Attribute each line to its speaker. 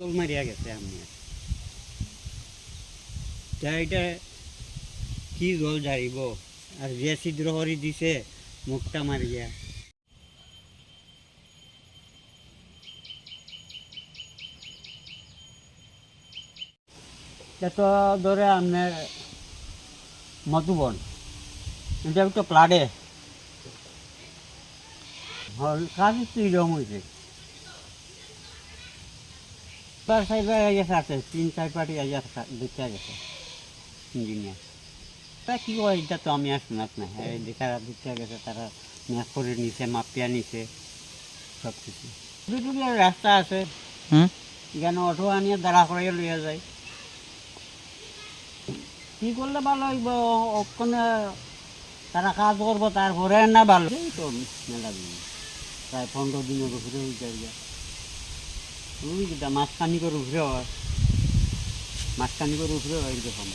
Speaker 1: জল মারিয়া গেছে আমি তা এটা কি জল জারিব আর যে ছিদ্র করে দিছে, মুখটা মারিয়া। এটা ধরে আপনার মধুবন এটা একটা প্লাডে। কাজ তো এরকম হয়েছে তার সাইডে গেছে আছে। তিন চার পাটি পার্টি দেখতে গেছে। ইঞ্জিনিয়ার। তা কি করে এটা তো আমি আর শোনাত না হ্যাঁ যারা দেখতে গেছে তারা ম্যাপ করে নিছে মাপিয়া নিছে সব কিছু দুটো রাস্তা আছে। এখানে অটো আনিয়ে দাঁড়া করাইয়া লইয়া যায়। কি করলে ভালো হইব? ওখানে তারা কাজ করব তারপরে না ভালো। এই তো মেলা দিন। প্রায় পনেরো দিনের উপরে হয়ে যায় মাঝখানি করে উপরে হয়। মাঝখানি করে উপরে হয় এরকম